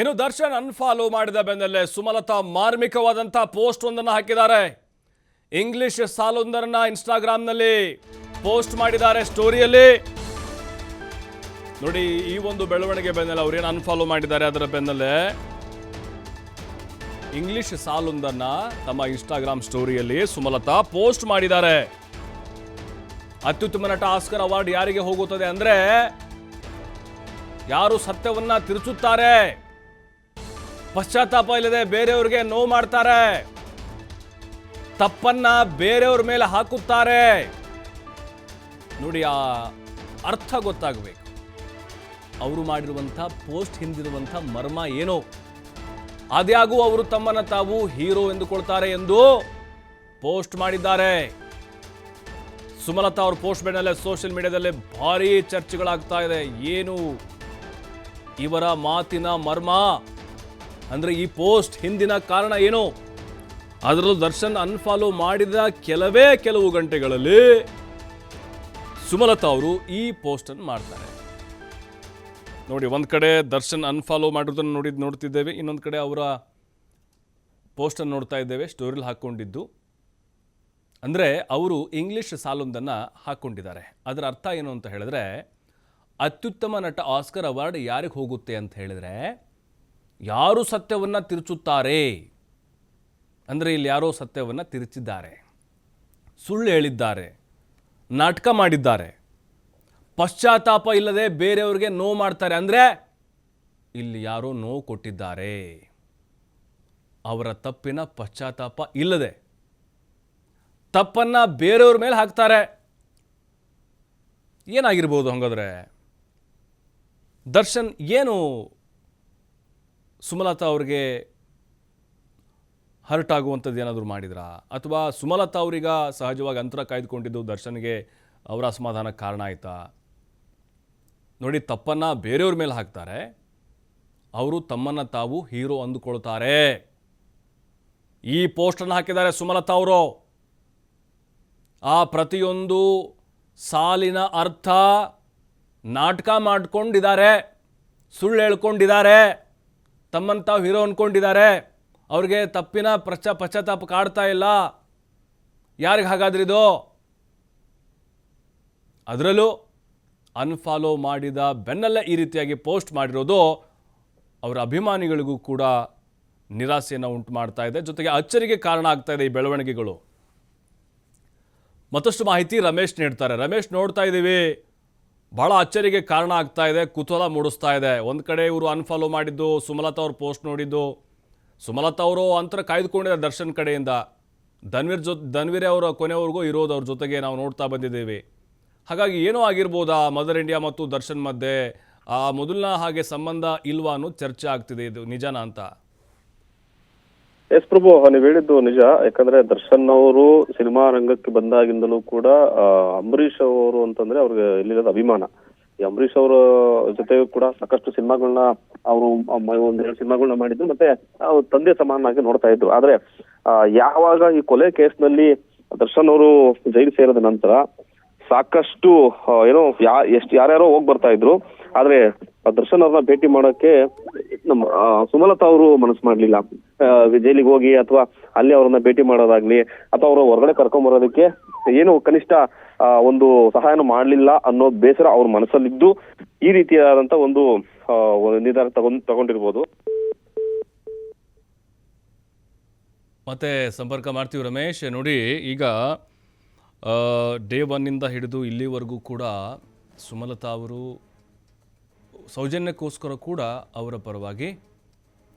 ಇನ್ನು ದರ್ಶನ್ ಅನ್ಫಾಲೋ ಮಾಡಿದ ಬೆನ್ನಲ್ಲೇ ಸುಮಲತಾ ಮಾರ್ಮಿಕವಾದಂಥ ಪೋಸ್ಟ್ ಒಂದನ್ನು ಹಾಕಿದ್ದಾರೆ. ಇಂಗ್ಲಿಷ್ ಸಾಲೊಂದರನ್ನ ಇನ್ಸ್ಟಾಗ್ರಾಮ್ನಲ್ಲಿ ಪೋಸ್ಟ್ ಮಾಡಿದ್ದಾರೆ ಸ್ಟೋರಿಯಲ್ಲಿ ನೋಡಿ, ಈ ಒಂದು ಬೆಳವಣಿಗೆ ಬೆನ್ನಲ್ಲೇ ಅವ್ರೇನು ಅನ್ಫಾಲೋ ಮಾಡಿದ್ದಾರೆ ಅದರ ಬೆನ್ನಲ್ಲೇ. ಇಂಗ್ಲಿಷ್ ಸಾಲೊಂದನ್ನ ತಮ್ಮ ಇನ್ಸ್ಟಾಗ್ರಾಮ್ ಸ್ಟೋರಿಯಲ್ಲಿ ಸುಮಲತಾ ಪೋಸ್ಟ್ ಮಾಡಿದ್ದಾರೆ. ಅತ್ಯುತ್ತಮ ನಟ ಆಸ್ಕರ್ ಅವಾರ್ಡ್ ಯಾರಿಗೆ ಹೋಗುತ್ತದೆ ಅಂದ್ರೆ ಯಾರು ಸತ್ಯವನ್ನ ತಿರುಚುತ್ತಾರೆ? ಪಶ್ಚಾತ್ತಾಪ ಇಲ್ಲದೆ ಬೇರೆಯವ್ರಿಗೆ ನೋವು ಮಾಡ್ತಾರೆ. ತಪ್ಪನ್ನ ಬೇರೆಯವ್ರ ಮೇಲೆ ಹಾಕುತ್ತಾರೆ. ನೋಡಿ, ಆ ಅರ್ಥ ಗೊತ್ತಾಗಬೇಕು. ಅವರು ಮಾಡಿರುವಂಥ ಪೋಸ್ಟ್ ಹಿಂದಿರುವಂಥ ಮರ್ಮ ಏನೋ? ಆದ್ಯಾಗೂ ಅವರು ತಮ್ಮನ್ನ ತಾವು ಹೀರೋ ಎಂದುಕೊಳ್ತಾರೆ ಎಂದು ಪೋಸ್ಟ್ ಮಾಡಿದ್ದಾರೆ. ಸುಮಲತಾ ಅವ್ರ ಪೋಸ್ಟ್ ಮೇಲೆ ಸೋಷಿಯಲ್ ಮೀಡಿಯಾದಲ್ಲಿ ಭಾರಿ ಚರ್ಚೆಗಳಾಗ್ತಾ ಇದೆ. ಏನು? ಇವರ ಮಾತಿನ ಮರ್ಮ? ಅಂದ್ರೆ ಈ ಪೋಸ್ಟ್ ಹಿಂದಿನ ಕಾರಣ ಏನು? ಅದರಲ್ಲೂ ದರ್ಶನ್ ಅನ್ಫಾಲೋ ಮಾಡಿದ ಕೆಲವೇ ಕೆಲವು ಗಂಟೆಗಳಲ್ಲಿ ಸುಮಲತಾ ಅವರು ಈ ಪೋಸ್ಟ್ ಅನ್ನು ಮಾಡ್ತಾರೆ. ನೋಡಿ, ಒಂದು ಕಡೆ ದರ್ಶನ್ ಅನ್ಫಾಲೋ ಮಾಡಿರೋದನ್ನು ನೋಡಿ ನೋಡ್ತಿದ್ದೇವೆ, ಇನ್ನೊಂದು ಕಡೆ ಅವರ ಪೋಸ್ಟನ್ನು ನೋಡ್ತಾ ಇದ್ದೇವೆ ಸ್ಟೋರಿಲಿ ಹಾಕ್ಕೊಂಡಿದ್ದು ಅಂದರೆ ಅವರು ಇಂಗ್ಲೀಷ್ ಸಾಲೊಂದನ್ನು ಹಾಕ್ಕೊಂಡಿದ್ದಾರೆ ಅದರ ಅರ್ಥ ಏನು ಅಂತ ಹೇಳಿದ್ರೆ, ಅತ್ಯುತ್ತಮ ನಟ ಆಸ್ಕರ್ ಅವಾರ್ಡ್ ಯಾರಿಗೆ ಹೋಗುತ್ತೆ ಅಂತ ಹೇಳಿದ್ರೆ ಯಾರು ಸತ್ಯವನ್ನು ತಿರುಚುತ್ತಾರೆ? ಅಂದರೆ ಇಲ್ಲಿ ಯಾರೋ ಸತ್ಯವನ್ನು ತಿರುಚಿದ್ದಾರೆ. ಸುಳ್ಳು ಹೇಳಿದ್ದಾರೆ. ನಾಟಕ ಮಾಡಿದ್ದಾರೆ. ಪಶ್ಚಾತ್ತಾಪ ಇಲ್ಲದೆ ಬೇರೆಯವ್ರಿಗೆ ನೋವು ಮಾಡ್ತಾರೆ. ಅಂದರೆ ಇಲ್ಲಿ ಯಾರೋ ನೋವು ಕೊಟ್ಟಿದ್ದಾರೆ. ಅವರ ತಪ್ಪಿನ ಪಶ್ಚಾತ್ತಾಪ ಇಲ್ಲದೆ ತಪ್ಪನ್ನ ಬೇರೆಯವ್ರ ಮೇಲೆ ಹಾಕ್ತಾರೆ. ಏನಾಗಿರ್ಬೋದು ಹಂಗಾದ್ರೆ? ದರ್ಶನ್ ಏನು ಸುಮಲತಾ ಅವ್ರಿಗೆ ಹರ್ಟ್ ಆಗುವಂಥದ್ದು ಏನಾದರೂ ಮಾಡಿದ್ರಾ? ಅಥವಾ ಸುಮಲತಾ ಅವರಿಗ ಸಹಜವಾಗಿ ಅಂತರ ಕಾಯ್ದುಕೊಂಡಿದ್ದು ದರ್ಶನ್ಗೆ ಅವರ ಅಸಮಾಧಾನಕ್ಕೆ ಕಾರಣ ಆಯಿತಾ? ನೋಡಿ, ತಪ್ಪನ್ನು ಬೇರೆಯವ್ರ ಮೇಲೆ ಹಾಕ್ತಾರೆ. ಅವರು ತಮ್ಮನ್ನು ತಾವು ಹೀರೋ ಅಂದುಕೊಳ್ತಾರೆ. ಈ ಪೋಸ್ಟನ್ನು ಹಾಕಿದ್ದಾರೆ ಸುಮಲತಾ ಅವರು. ಆ ಪ್ರತಿಯೊಂದು ಸಾಲಿನ ಅರ್ಥ ನಾಟಕ ಮಾಡ್ಕೊಂಡಿದ್ದಾರೆ, ಸುಳ್ಳು ಹೇಳ್ಕೊಂಡಿದ್ದಾರೆ. ತಮ್ಮನ್ನು ಹೀರೋ ಅಂದ್ಕೊಂಡಿದ್ದಾರೆ ಅವ್ರಿಗೆ ತಪ್ಪಿನ ಪ್ರಚ ಪಶ್ಚಾತ್ತಾಪ ಕಾಡ್ತಾ ಇಲ್ಲ. ಯಾರಿಗೆ ಹಾಗಾದ್ರಿದು ಅದರಲ್ಲೂ ಅನ್ಫಾಲೋ ಮಾಡಿದ ಬೆನ್ನಲ್ಲೇ ಈ ರೀತಿಯಾಗಿ ಪೋಸ್ಟ್ ಮಾಡಿರೋದು ಅವರ ಅಭಿಮಾನಿಗಳಿಗೂ ಕೂಡ ನಿರಾಸೆಯನ್ನು ಉಂಟು ಮಾಡ್ತಾ ಇದೆ. ಜೊತೆಗೆ ಅಚ್ಚರಿಗೆ ಕಾರಣ ಆಗ್ತಾ ಇದೆ ಈ ಬೆಳವಣಿಗೆಗಳು. ಮತ್ತಷ್ಟು ಮಾಹಿತಿ ರಮೇಶ್ ನೀಡ್ತಾರೆ. ರಮೇಶ್ ನೋಡ್ತಾ ಇದ್ದೀವಿ ಭಾಳ ಅಚ್ಚರಿಗೆ ಕಾರಣ ಆಗ್ತಾ ಇದೆ, ಕುತೂಹಲ ಮೂಡಿಸ್ತಾ ಇದೆ. ಒಂದು ಕಡೆ ಇವರು ಅನ್ಫಾಲೋ ಮಾಡಿದ್ದು, ಸುಮಲತಾ ಅವ್ರ ಪೋಸ್ಟ್ ನೋಡಿದ್ದು. ಸುಮಲತಾ ಅವರು ಅಂತರ ಕಾಯ್ದುಕೊಂಡಿದ್ದಾರೆ ದರ್ಶನ್ ಕಡೆಯಿಂದ. ಧನ್ವೀರ್ ಜೊ, ಧನ್ವೀರ್ ಅವರ ಕೊನೆವರೆಗೂ ಇರೋದು ಅವ್ರ ಜೊತೆಗೆ ನಾವು ನೋಡ್ತಾ ಬಂದಿದ್ದೀವಿ. ಹಾಗಾಗಿ ಏನೋ ಆಗಿರ್ಬೋದಾ ಮದರ್ ಇಂಡಿಯಾ ಮತ್ತು ದರ್ಶನ್ ಮಧ್ಯೆ? ಆ ಮೊದಲನ ಹಾಗೆ ಸಂಬಂಧ ಇಲ್ವಾ ಅನ್ನೋದು ಚರ್ಚೆ ಆಗ್ತಿದೆ ಇದು, ನಿಜನಾ ಅಂತ? ಎಸ್ ಪ್ರಭು, ನೀವು ಹೇಳಿದ್ದು ನಿಜ. ಯಾಕಂದ್ರೆ ದರ್ಶನ್ ಅವರು ಸಿನಿಮಾ ರಂಗಕ್ಕೆ ಬಂದಾಗಿಂದಲೂ ಕೂಡ ಅಂಬರೀಷ್ ಅವರು ಅಂತಂದ್ರೆ ಅವ್ರಿಗೆ ಇಲ್ಲಿರೋದು ಅಭಿಮಾನ. ಈ ಅಂಬರೀಷ್ ಅವರ ಜೊತೆ ಕೂಡ ಸಾಕಷ್ಟು ಸಿನಿಮಾಗಳನ್ನ ಅವರು ಒಂದೆರಡು ಸಿನಿಮಾಗಳನ್ನ ಮಾಡಿದ್ರು ಮತ್ತೆ ತಂದೆ ಸಮಾನವಾಗಿ ನೋಡ್ತಾ ಇದ್ರು. ಆದ್ರೆ ಯಾವಾಗ ಈ ಕೊಲೆ ಕೇಸ್ನಲ್ಲಿ ದರ್ಶನ್ ಅವರು ಜೈಲು ಸೇರಿದ ನಂತರ ಸಾಕಷ್ಟು ಏನೋ ಯಾ, ಎಷ್ಟು ಯಾರ್ಯಾರೋ ಹೋಗ್ ಬರ್ತಾ ಇದ್ರು. ಆದ್ರೆ ದರ್ಶನ್ ಅವ್ರನ್ನ ಭೇಟಿ ಮಾಡೋಕೆ ನಮ್ಮ ಸುಮಲತಾ ಅವರು ಮನಸ್ಸು ಮಾಡ್ಲಿಲ್ಲ. ಜೈಲಿಗೆ ಹೋಗಿ ಅಥವಾ ಅಲ್ಲಿ ಅವರನ್ನ ಭೇಟಿ ಮಾಡೋದಾಗ್ಲಿ ಅಥವಾ ಅವರು ಹೊರಗಡೆ ಕರ್ಕೊಂಡ್ ಬರೋದಕ್ಕೆ ಏನು ಕನಿಷ್ಠ ಒಂದು ಸಹಾಯನ ಮಾಡ್ಲಿಲ್ಲ ಅನ್ನೋ ಬೇಸರ ಅವ್ರ ಮನಸ್ಸಲ್ಲಿದ್ದು. ಈ ರೀತಿಯಾದಂತ ಒಂದು ನಿರ್ಧಾರ ತಗೊಂಡ್, ತಗೊಂಡಿರ್ಬೋದು. ಮತ್ತೆ ಸಂಪರ್ಕ ಮಾಡ್ತೀವಿ ರಮೇಶ್, ನೋಡಿ ಈಗ ಡೇ ಒನ್ನಿಂದ ಹಿಡಿದು ಇಲ್ಲಿವರೆಗೂ ಕೂಡ ಸುಮಲತಾ ಅವರು ಸೌಜನ್ಯಕ್ಕೋಸ್ಕರ ಕೂಡ ಅವರ ಪರವಾಗಿ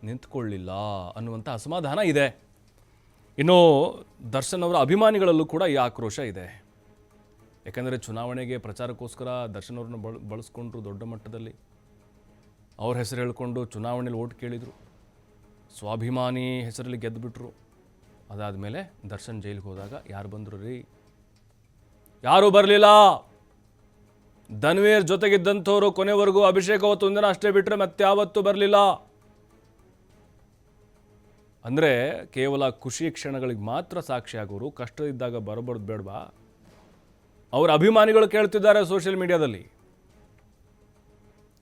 ನಿಂತ್ಕೊಳ್ಳಿಲ್ಲ ಅನ್ನುವಂಥ ಅಸಮಾಧಾನ ಇದೆ. ಇನ್ನು ದರ್ಶನ್ ಅವರ ಅಭಿಮಾನಿಗಳಲ್ಲೂ ಕೂಡ ಈ ಆಕ್ರೋಶ ಇದೆ. ಯಾಕಂದರೆ ಚುನಾವಣೆಗೆ ಪ್ರಚಾರಕ್ಕೋಸ್ಕರ ದರ್ಶನ್ ಅವ್ರನ್ನ ಬಳ, ಬಳಸ್ಕೊಂಡ್ರು ದೊಡ್ಡ ಮಟ್ಟದಲ್ಲಿ. ಅವ್ರ ಹೆಸರು ಹೇಳ್ಕೊಂಡು ಚುನಾವಣೆಯಲ್ಲಿ ಓಟ್ ಕೇಳಿದರು. ಸ್ವಾಭಿಮಾನಿ ಹೆಸರಲ್ಲಿ ಗೆದ್ದುಬಿಟ್ರು ಅದಾದಮೇಲೆ ದರ್ಶನ್ ಜೈಲಿಗೆ ಹೋದಾಗ ಯಾರು ಬಂದರು ರೀ? ಯಾರೂ ಬರಲಿಲ್ಲ! ಧನ್ವೀರ್ ಜೊತೆಗಿದ್ದಂಥವ್ರು ಕೊನೆವರೆಗೂ ಅಭಿಷೇಕ ಅವತ್ತು ಒಂದಿನ ಅಷ್ಟೇ ಬಿಟ್ಟರೆ ಮತ್ತೆ ಯಾವತ್ತೂ ಬರಲಿಲ್ಲ! ಅಂದರೆ ಕೇವಲ ಖುಷಿ ಕ್ಷಣಗಳಿಗೆ ಮಾತ್ರ ಸಾಕ್ಷಿಯಾಗೋರು ಕಷ್ಟ ಇದ್ದಾಗ ಬರಬಾರ್ದು ಬೇಡವಾ? ಅವರ ಅಭಿಮಾನಿಗಳು ಕೇಳ್ತಿದ್ದಾರೆ ಸೋಷಿಯಲ್ ಮೀಡಿಯಾದಲ್ಲಿ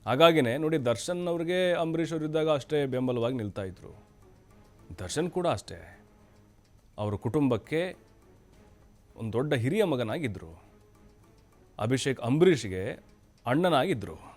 ಹಾಗಾಗಿನೇ ನೋಡಿ ದರ್ಶನ್ ಅವ್ರಿಗೆ ಅಂಬರೀಷ್ ಅವರಿದ್ದಾಗ ಅಷ್ಟೇ ಬೆಂಬಲವಾಗಿ ನಿಲ್ತಾ ಇದ್ರು. ದರ್ಶನ್ ಕೂಡ ಅಷ್ಟೇ. ಅವರ ಕುಟುಂಬಕ್ಕೆ ಒಂದು ದೊಡ್ಡ ಹಿರಿಯ ಮಗನಾಗಿದ್ದರು ಅಭಿಷೇಕ್ ಅಂಬರೀಷ್ಗೆ ಅಣ್ಣನಾಗಿದ್ದರು